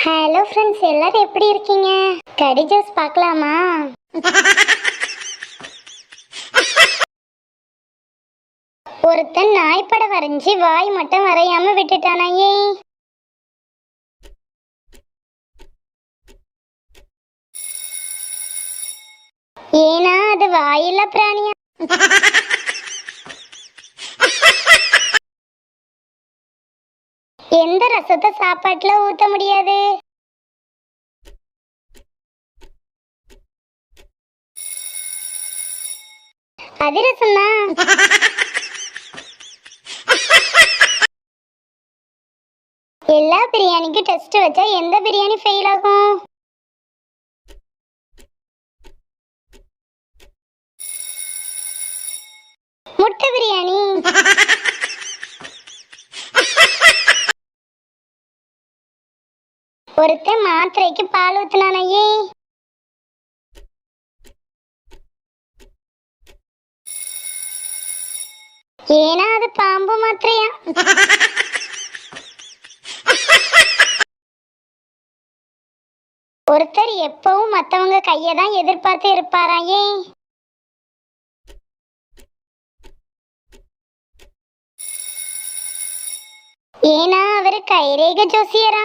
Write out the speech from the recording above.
Hello friends எல்லாரும் எப்படி இருக்கீங்க? கடி ஜூஸ் பார்க்கலாமா? ஒருத்தன் நாய்ப்பட வரைஞ்சி வாய் மட்டும் வரையாம விட்டுட்டானாயே ஏன்னா அது வாயில்ல பிராணியா? எந்த ரசத்தை சாப்பாட்டுல ஊத்த முடியாது? அதிரசம் தான் எல்லா பிரியாணிக்கும் டெஸ்ட் வச்சா எந்த பிரியாணி ஃபெயில் ஆகும் முட்டை பிரியாணி ஒருத்தன் மாத்திரைக்கு பால் ஊத்துனானையே. ஏன்னா அது பாம்பு மாத்திரையா? ஒருத்தர் எப்பவும் மத்தவங்க கையை தான் எதிர்பார்த்து இருப்பாராயே. ஏன்னா அவரு கைரேக ஜோசியரா.